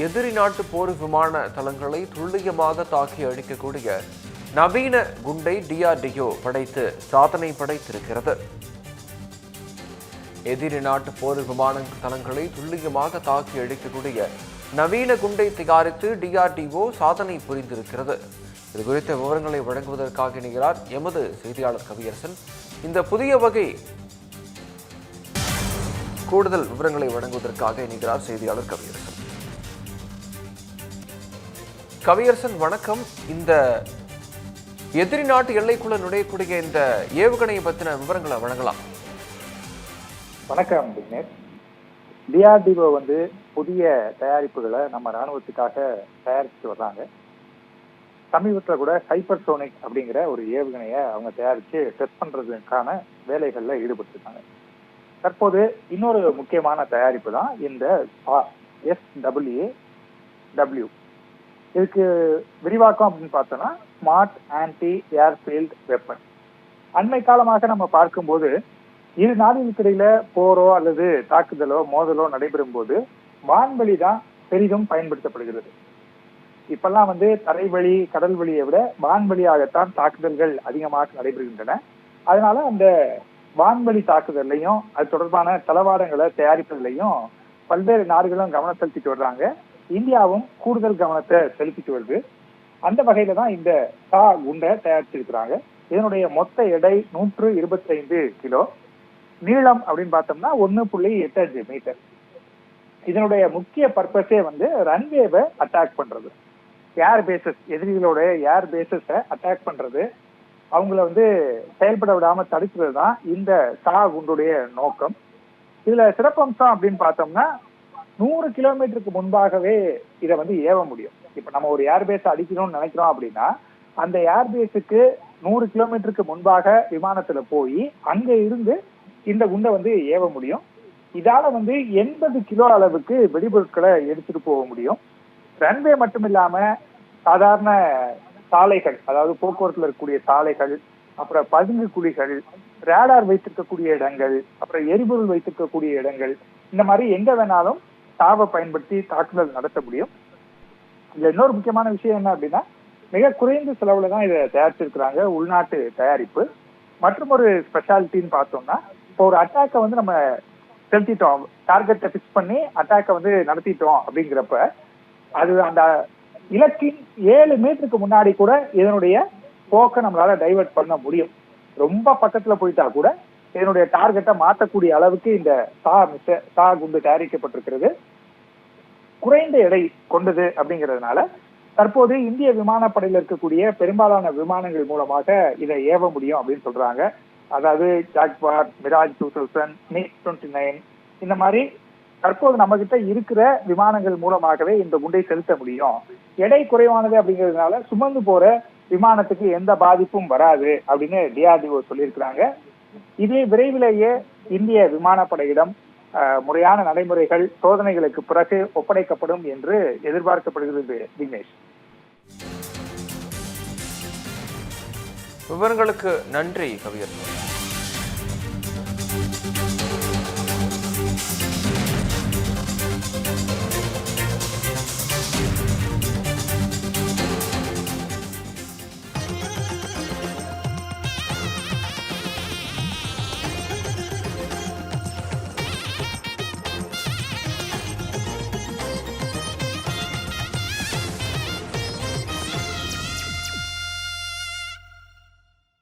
எதிரி நாட்டு போர் விமான தளங்களை துல்லியமாக தாக்கி அழிக்கக்கூடிய நவீன குண்டை டிஆர்டிஓ படைத்து சாதனை படைத்திருக்கிறது. எதிரி நாட்டு போர் விமான தளங்களை துல்லியமாக தாக்கி அழிக்கக்கூடிய நவீன குண்டை தயாரித்து டிஆர்டிஓ சாதனை புரிந்திருக்கிறது. இது குறித்த விவரங்களை வழங்குவதற்காக இணைகிறார் எமது செய்தியாளர் கவியரசன். இந்த புதிய வகை கூடுதல் விவரங்களை வழங்குவதற்காக இணைகிறார் செய்தியாளர் கவியரசன். கவியரசன் வணக்கம். இந்த எதிரி நாட்டு எல்லைக்குள்ள நுழையக்கூடிய இந்த ஏவுகணையை பற்றின விவரங்களை வழங்கலாம். வணக்கம் விக்னேஷ். டிஆர்டிஓ வந்து புதிய தயாரிப்புகளை நம்ம ராணுவத்துக்காக தயாரிச்சு வர்றாங்க. சமீபத்தில் கூட ஹைப்பர்சோனிக் அப்படிங்கிற ஒரு ஏவுகணையை அவங்க தயாரித்து டெஸ்ட் பண்ணுறதுக்கான வேலைகளில் ஈடுபட்டிருக்காங்க. தற்போது இன்னொரு முக்கியமான தயாரிப்பு தான் இந்த எஸ்டபிள்யூ டபிள்யூ இதுக்கு விரிவாக்கம் அப்படின்னு பார்த்தோம்னா ஸ்மார்ட் ஆன்டி ஏர்ஃபீல்ட் வெப்பன் அண்மை காலமாக நம்ம பார்க்கும்போது இரு நாடுகளுக்கிடையில போரோ அல்லது தாக்குதலோ மோதலோ நடைபெறும் போது வான்வழி தான் பெரிதும் பயன்படுத்தப்படுகிறது. இப்பெல்லாம் வந்து தரைவழி கடல் வழியை விட வான்வழியாகத்தான் தாக்குதல்கள் அதிகமாக நடைபெறுகின்றன. அதனால அந்த வான்வழி தாக்குதல்லையும் அது தொடர்பான தளவாடங்களை தயாரிப்பதிலையும் பல்வேறு நாடுகளும் கவனம் செலுத்திட்டு வர்றாங்க. இந்தியாவும் கூடுதல் கவனத்தை செலுத்திட்டு வருது. அந்த வகையில தான் இந்த சா குண்டை தயாரிச்சிருக்கிறாங்க. இதனுடைய மொத்த எடை நூற்று இருபத்தைந்து கிலோ. நீளம் அப்படின்னு பார்த்தோம்னா ஒன்னு புள்ளி எட்டு அஞ்சு மீட்டர். இதனுடைய முக்கிய பர்பஸே வந்து ரன்வேவை அட்டாக் பண்றது. ஏர் பேசஸ் எதிரிகளோட ஏர் பேசஸை அட்டாக் பண்றது. அவங்கள வந்து செயல்பட விடாம தடுக்கிறது தான் இந்த சா குண்டுடைய நோக்கம். இதுல சிறப்பம்சம் அப்படின்னு பார்த்தோம்னா நூறு கிலோமீட்டருக்கு முன்பாகவே இதை வந்து ஏவ முடியும். இப்ப நம்ம ஒரு ஏர்பேஸ் அடிக்கணும்னு நினைக்கிறோம் அப்படின்னா அந்த ஏர்பேஸுக்கு நூறு கிலோமீட்டருக்கு முன்பாக விமானத்துல போய் அங்க இருந்து இந்த குண்டை வந்து ஏவ முடியும். இதால வந்து எண்பது கிலோ அளவுக்கு வெடிபொருட்களை எடுத்துட்டு போக முடியும். ரன்வே மட்டும் இல்லாம சாதாரண சாலைகள் அதாவது போக்குவரத்துல இருக்கக்கூடிய சாலைகள் அப்புறம் பதுங்கு குழிகள் ரேடார் வைத்திருக்கக்கூடிய இடங்கள் அப்புறம் எரிபொருள் வைத்திருக்கக்கூடிய இடங்கள் இந்த மாதிரி எங்க வேணாலும் தாவை பயன்படுத்தி தாக்குதல் நடத்த முடியும். இதுல இன்னொரு முக்கியமான விஷயம் என்ன அப்படின்னா மிக குறைந்த செலவுல தான் இதை தயாரிச்சிருக்கிறாங்க உள்நாட்டு தயாரிப்பு. மற்றும் ஒரு ஸ்பெஷாலிட்டின்னு பார்த்தோம்னா இப்போ ஒரு அட்டாக்கை வந்து நம்ம செலுத்திட்டோம் டார்கெட்டை ஃபிக்ஸ் பண்ணி அட்டாக்கை வந்து நடத்திட்டோம் அப்படிங்கிறப்ப அது அந்த இலக்கின் ஏழு மீட்டருக்கு முன்னாடி கூட இதனுடைய போக்கை நம்மளால டைவர்ட் பண்ண முடியும். ரொம்ப பக்கத்துல போயிட்டா கூட இதனுடைய டார்கெட்டை மாற்றக்கூடிய அளவுக்கு இந்த சா மிச சா குண்டு தயாரிக்கப்பட்டிருக்கிறது. குறைந்த எடை கொண்டது அப்படிங்கிறதுனால தற்போது இந்திய விமானப்படையில் இருக்கக்கூடிய பெரும்பாலான விமானங்கள் மூலமாக இதை ஏவ முடியும் அப்படின்னு சொல்றாங்க. அதாவது ஜாக்பார் Mirage two thousand NEET twenty nine இந்த மாதிரி தற்போது நம்ம கிட்ட இருக்கிற விமானங்கள் மூலமாகவே இந்த குண்டை செலுத்த முடியும். எடை குறைவானது அப்படிங்கிறதுனால சுமந்து போற விமானத்துக்கு எந்த பாதிப்பும் வராது அப்படின்னு டிஆர்டிஓ சொல்லியிருக்கிறாங்க. இதே விரைவிலேயே இந்திய விமானப்படையிடம் முறையான நடைமுறைகள் சோதனைகளுக்கு பிறகு ஒப்படைக்கப்படும் என்று எதிர்பார்க்கப்படுகிறது தினேஷ். விவரங்களுக்கு நன்றி கவியர்